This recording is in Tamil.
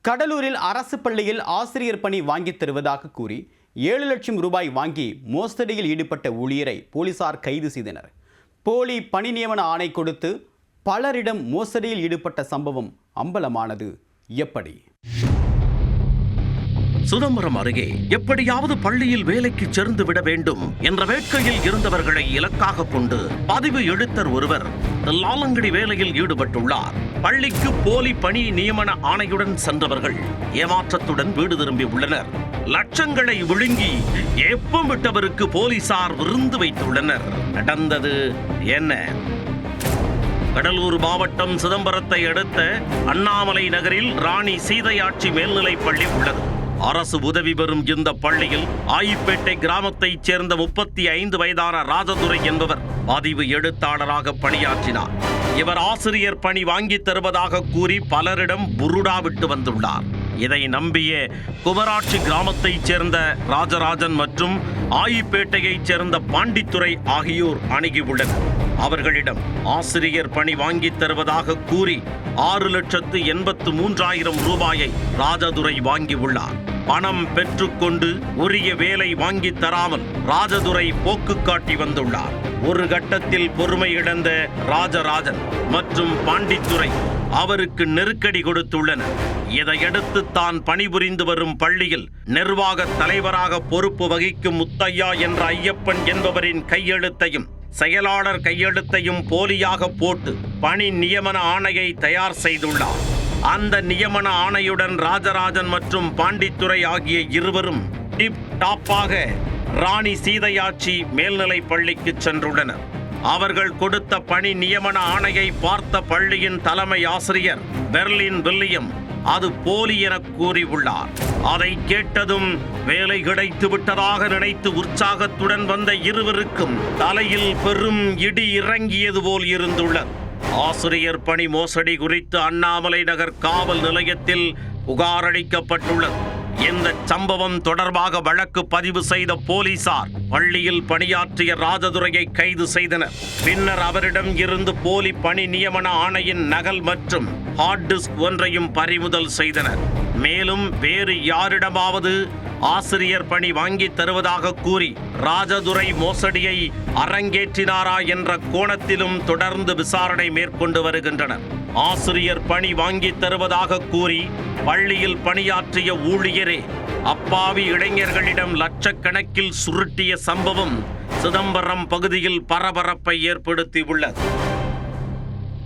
கடலூரில் அரசு பள்ளியில் ஆசிரியர் பணி வாங்கித் தருவதாக கூறி ஏழு லட்சம் ரூபாய் வாங்கி மோசடியில் ஈடுபட்ட ஊழியரை போலீசார் கைது செய்தனர். போலி பணி நியமன ஆணை கொடுத்து பலரிடம் மோசடியில் ஈடுபட்ட சம்பவம் அம்பலமானது. எப்படி? சிதம்பரம் அருகே எப்படியாவது பள்ளியில் வேலைக்கு சேர்ந்து விட வேண்டும் என்ற வேட்கையில் இருந்தவர்களை இலக்காக கொண்டு பதிவு எழுத்தர் ஒருவர் லாலங்கடி வேலையில் ஈடுபட்டுள்ளார். பள்ளிக்கு போலி பணி நியமன ஆணையுடன் சென்றவர்கள் ஏமாற்றத்துடன் வீடு திரும்பி உள்ளனர். லட்சங்களை விழுங்கி எப்பம் விட்டவருக்கு போலீசார் விருந்து வைத்துள்ளனர். நடந்தது என்ன? கடலூர் மாவட்டம் சிதம்பரத்தை அடுத்த அண்ணாமலை நகரில் ராணி சீதையாட்சி மேல்நிலைப் பள்ளி உள்ளது. அரசு உதவி பெறும் இந்த பள்ளியில் ஆயிப்பேட்டை கிராமத்தைச் சேர்ந்த முப்பத்தி ஐந்து வயதான ராஜதுரை என்பவர் பதிவு எழுத்தாளராக பணியாற்றினார். இவர் ஆசிரியர் பணி வாங்கித் தருவதாக கூறி பலரிடம் புருடா விட்டு வந்துள்ளார். இதை நம்பிய குமராட்சி கிராமத்தைச் சேர்ந்த ராஜராஜன் மற்றும் ஆயிப்பேட்டையைச் சேர்ந்த பாண்டித்துறை ஆகியோர் அணுகியுள்ளனர் அவர்களிடம் ஆசிரியர் பணி வாங்கித் தருவதாக கூறி ஆறு லட்சத்து எண்பத்து மூன்றாயிரம் ரூபாயை ராஜதுரை வாங்கியுள்ளார் பணம் பெற்றுக்கொண்டு உரிய வேலை வாங்கித் தராமல் ராஜதுரை போக்கு காட்டி வந்துள்ளார். ஒரு கட்டத்தில் பொறுமை இழந்த ராஜராஜன் மற்றும் பாண்டித்துறை அவருக்கு நெருக்கடி கொடுத்துள்ளனர். இதையடுத்து தான் பணிபுரிந்து வரும் பள்ளியில் நிர்வாக தலைவராக பொறுப்பு வகிக்கும் முத்தையா என்ற ஐயப்பன் என்பவரின் கையெழுத்தையும் செயலாளர் கையெழுத்தையும் போலியாக போட்டு பணி நியமன ஆணையை தயார் செய்துள்ளார். அந்த நியமன ஆணையுடன் ராஜராஜன் மற்றும் பாண்டித்துறை ஆகிய இருவரும் டிப் டாப்பாக ராணி சீதையாட்சி மேல்நிலைப் பள்ளிக்கு சென்றுள்ளனர். அவர்கள் கொடுத்த பணி நியமன ஆணையை பார்த்த பள்ளியின் தலைமை ஆசிரியர் பெர்லின் வில்லியம் அது போலி என கூறியுள்ளார். அதை கேட்டதும் வேலை கிடைத்து விட்டதாக நினைத்து உற்சாகத்துடன் வந்த இருவருக்கும் தலையில் பெரும் இடி இறங்கியது போல் இருந்துள்ளது. ஆசிரியர் பணி மோசடி குறித்து அண்ணாமலை நகர் காவல் நிலையத்தில் புகார் அளிக்கப்பட்டுள்ளது. இந்த சம்பவம் தொடர்பாக வழக்கு பதிவு செய்த போலீசார் பள்ளியில் பணியாற்றிய ராஜதுரையை கைது செய்தனர். பின்னர் அவரிடம் இருந்து போலி பணி நியமன ஆணையின் நகல் மற்றும் ஹார்ட் டிஸ்க் ஒன்றையும் பறிமுதல் செய்தனர். மேலும் வேறு யாரிடமாவது ஆசிரியர் பணி வாங்கித் தருவதாக கூறி ராஜதுரை மோசடியை அரங்கேற்றினாரா என்ற கோணத்திலும் தொடர்ந்து விசாரணை மேற்கொண்டு வருகின்றனர். ஆசிரியர் பணி வாங்கித் தருவதாக கூறி பள்ளியில் பணியாற்றிய ஊழியரே அப்பாவி இளைஞர்களிடம் லட்சக்கணக்கில் சுருட்டிய சம்பவம் சிதம்பரம் பகுதியில் பரபரப்பை ஏற்படுத்தியுள்ளது.